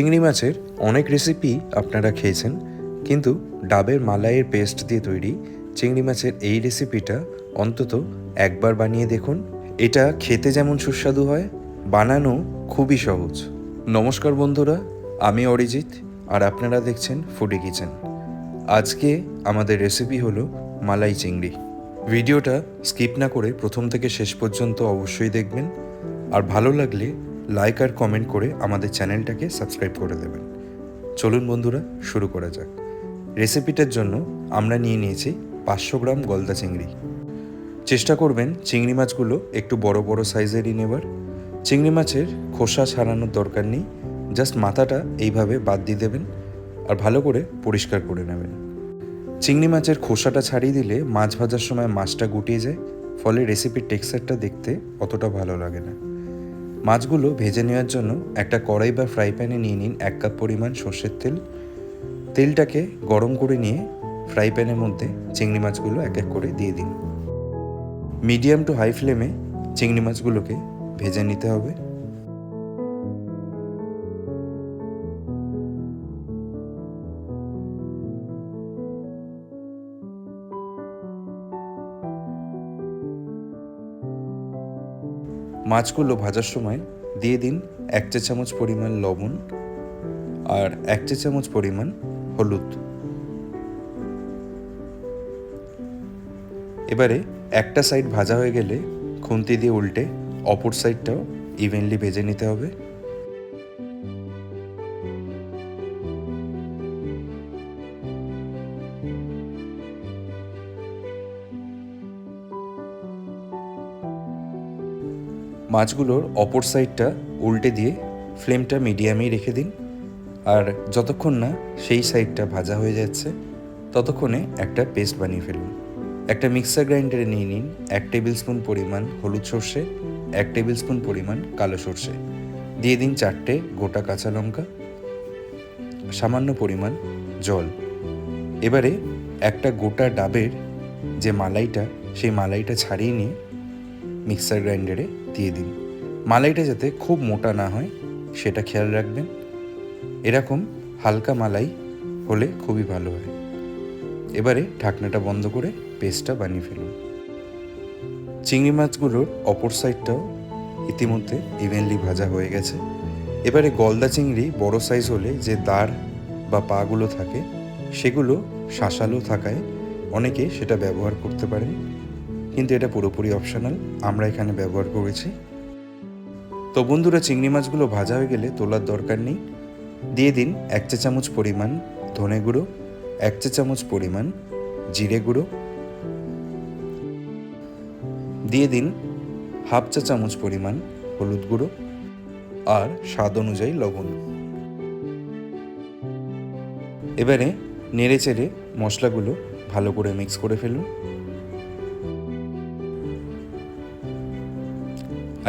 চিংড়ি মাছের অনেক রেসিপি আপনারা খেয়েছেন, কিন্তু ডাবের মালাইয়ের পেস্ট দিয়ে তৈরি চিংড়ি মাছের এই রেসিপিটা অন্তত একবার বানিয়ে দেখুন। এটা খেতে যেমন সুস্বাদু হয়, বানানো খুবই সহজ। নমস্কার বন্ধুরা, আমি অরিজিৎ আর আপনারা দেখছেন ফুডি কিচেন আজকে আমাদের রেসিপি হলো মালাই চিংড়ি। ভিডিওটা স্কিপ না করে প্রথম থেকে শেষ পর্যন্ত অবশ্যই দেখবেন। আর ভালো লাগলে লাইক আর কমেন্ট করে আমাদের চ্যানেলটাকে সাবস্ক্রাইব করে দেবেন। চলুন বন্ধুরা, শুরু করা যাক। রেসিপিটার জন্য আমরা নিয়ে নিয়েছি পাঁচশো গ্রাম গলদা চিংড়ি। চেষ্টা করবেন চিংড়ি মাছগুলো একটু বড় বড় সাইজেরই নেবার। চিংড়ি মাছের খোসা ছাড়ানোর দরকার নেই জাস্ট মাথাটা এইভাবে বাদ দিয়ে দেবেন আর ভালো করে পরিষ্কার করে নেবেন। চিংড়ি মাছের খোসাটা ছাড়িয়ে দিলে মাছ ভাজার সময় মাছটা গুটিয়ে যায়, ফলে রেসিপির টেক্সচারটা দেখতে অতটা ভালো লাগে না। মাছগুলো ভেজে নেওয়ার জন্য একটা কড়াই বা ফ্রাই প্যানে নিয়ে নিন এক কাপ পরিমাণ সর্ষের তেল। তেলটাকে গরম করে নিয়ে ফ্রাই প্যানের মধ্যে চিংড়ি মাছগুলো এক এক করে দিয়ে দিন। মিডিয়াম টু হাই ফ্লেমে চিংড়ি মাছগুলোকে ভেজে নিতে হবে। মাছগুলো ভাজার সময় দিয়ে দিন এক চা চামচ পরিমাণ লবণ আর এক চা চামচ পরিমাণ হলুদ। এবারে একটা সাইড ভাজা হয়ে গেলে খুন্তি দিয়ে উল্টে অপর সাইডটাও ইভেনলি ভেজে নিতে হবে। মাছগুলোর অপর সাইডটা উল্টে দিয়ে ফ্লেমটা মিডিয়ামেই রেখে দিন। আর যতক্ষণ না সেই সাইডটা ভাজা হয়ে যাচ্ছে, ততক্ষণে একটা পেস্ট বানিয়ে ফেলুন। একটা মিক্সার গ্রাইন্ডারে নিয়ে নিন এক টেবিল স্পুন পরিমাণ হলুদ সর্ষে, এক টেবিল স্পুন পরিমাণ কালো সর্ষে। দিয়ে দিন চারটে গোটা কাঁচা লঙ্কা, সামান্য পরিমাণ জল। এবারে একটা গোটা ডাবের যে মালাইটা, সেই মালাইটা ছাড়িয়ে নিয়ে মিক্সার গ্রাইন্ডারে দিয়ে দিন। মালাইটা যাতে খুব মোটা না হয়, সেটা খেয়াল রাখবেন। এরকম হালকা মালাই হলে খুবই ভালো হয়। এবারে ঢাকনাটা বন্ধ করে পেস্টটা বানিয়ে ফেলুন। চিংড়ি মাছগুলোর অপর সাইডটাও ইতিমধ্যে ইভেনলি ভাজা হয়ে গেছে। এবারে গলদা চিংড়ি বড় সাইজ হলে যে দাঁড় বা পাগুলো থাকে, সেগুলো শাঁসালো থাকায় অনেকে সেটা ব্যবহার করতে পারেন। কিন্তু এটা পুরোপুরি অপশনাল আমরা এখানে ব্যবহার করেছি। তো বন্ধুরা, চিংড়ি মাছগুলো ভাজা হয়ে গেলে তোলার দরকার নেই। দিয়ে দিন এক চা চামচ পরিমাণ ধনে গুঁড়ো, এক চা চামচ পরিমাণ জিরে গুঁড়ো। দিয়ে দিন হাফ চা চামচ পরিমাণ হলুদ গুঁড়ো আর স্বাদ অনুযায়ী লবণ। এবারে নেড়ে চেড়ে মশলাগুলো ভালো করে মিক্স করে ফেলুন।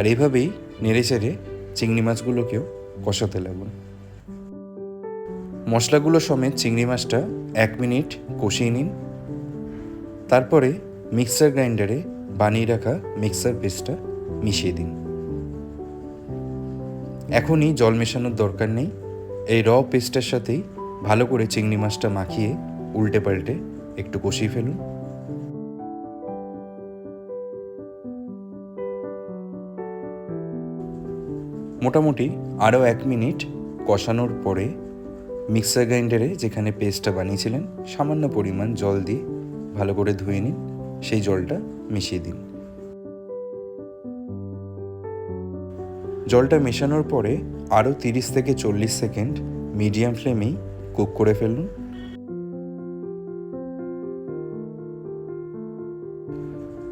আর এভাবেই নেড়ে চেড়ে চিংড়ি মাছগুলোকেও কষাতে লাগুন মশলাগুলো সমেত চিংড়ি মাছটা এক মিনিট কষিয়ে নিন। তারপরে মিক্সার গ্রাইন্ডারে বানিয়ে রাখা মিক্সার পেস্টটা মিশিয়ে দিন। এখনই জল মেশানোর দরকার নেই। এই র পেস্টের সাথেই ভালো করে চিংড়ি মাছটা মাখিয়ে উল্টে পাল্টে একটু কষিয়ে ফেলুন। মোটামুটি আরও এক মিনিট কষানোর পরে মিক্সার গ্রাইন্ডারে যেখানে পেস্টটা বানিয়েছিলেন, সামান্য পরিমাণ জল দিয়ে ভালো করে ধুয়ে নিন। সেই জলটা মিশিয়ে দিন। জলটা মেশানোর পরে আরও তিরিশ থেকে চল্লিশ সেকেন্ড মিডিয়াম ফ্লেমেই কুক করে ফেলুন।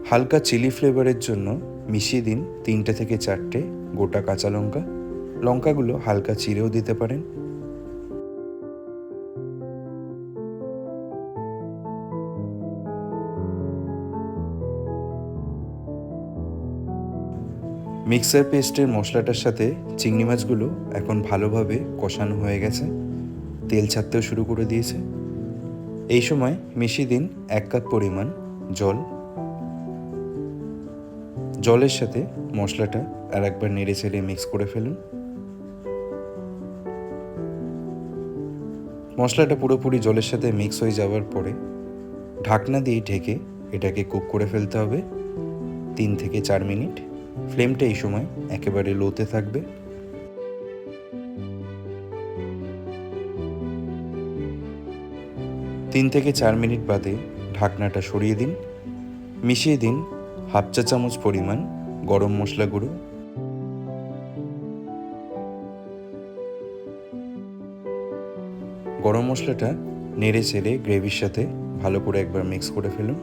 হালকা চিলি ফ্লেভারের জন্য মিশিয়ে দিন তিনটে থেকে চারটে গোটা কাঁচা লঙ্কা। লঙ্কাগুলো হালকা চিরেও দিতে পারেন। মিক্সার পেস্টের মশলাটার সাথে চিংড়ি মাছগুলো এখন ভালোভাবে কষানো হয়ে গেছে। তেল ছাড়তেও শুরু করে দিয়েছে। এই সময় মিশিয়ে দিন এক কাপ পরিমাণ জল। জলের সাথে মশলাটা আর একবার নেড়ে চেড়ে মিক্স করে ফেলুন। মশলাটা পুরোপুরি জলের সাথে মিক্স হয়ে যাওয়ার পরে ঢাকনা দিয়ে ঢেকে এটাকে কুক করে ফেলতে হবে। তিন থেকে চার মিনিট। ফ্লেমটা এই সময় একেবারে লোতে থাকবে। তিন থেকে চার মিনিট বাদে ঢাকনাটা সরিয়ে দিন। মিশিয়ে দিন হাফ চা চামচ পরিমাণ গরম মশলা গুঁড়ো। গরম মশলাটা নেড়ে চেড়ে গ্রেভির সাথে ভালো করে একবার মিক্স করে ফেলুন।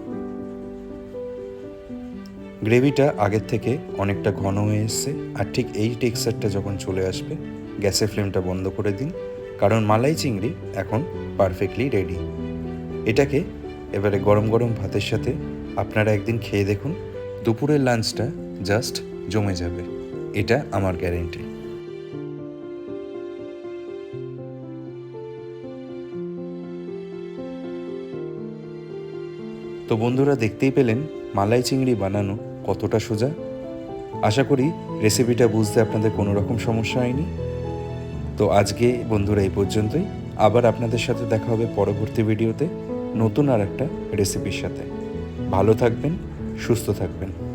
গ্রেভিটা আগের থেকে অনেকটা ঘন হয়ে এসছে আর ঠিক এই টেক্সচারটা যখন চলে আসবে, গ্যাসের ফ্লেমটা বন্ধ করে দিন, কারণ মালাই চিংড়ি এখন পারফেক্টলি রেডি। এটাকে এবারে গরম গরম ভাতের সাথে আপনারা একদিন খেয়ে দেখুন। দুপুরের লাঞ্চটা জাস্ট জমে যাবে। এটা আমার গ্যারেন্টি তো বন্ধুরা দেখতেই পেলেন মালাই চিংড়ি বানানো কতটা সোজা। আশা করি রেসিপিটা বুঝতে আপনাদের কোনো রকম সমস্যা হয়নি। তো আজকে বন্ধুরা এই পর্যন্তই। আবার আপনাদের সাথে দেখা হবে পরবর্তী ভিডিওতে নতুন আর একটা রেসিপির সাথে। ভালো থাকবেন সুস্থ থাকবেন।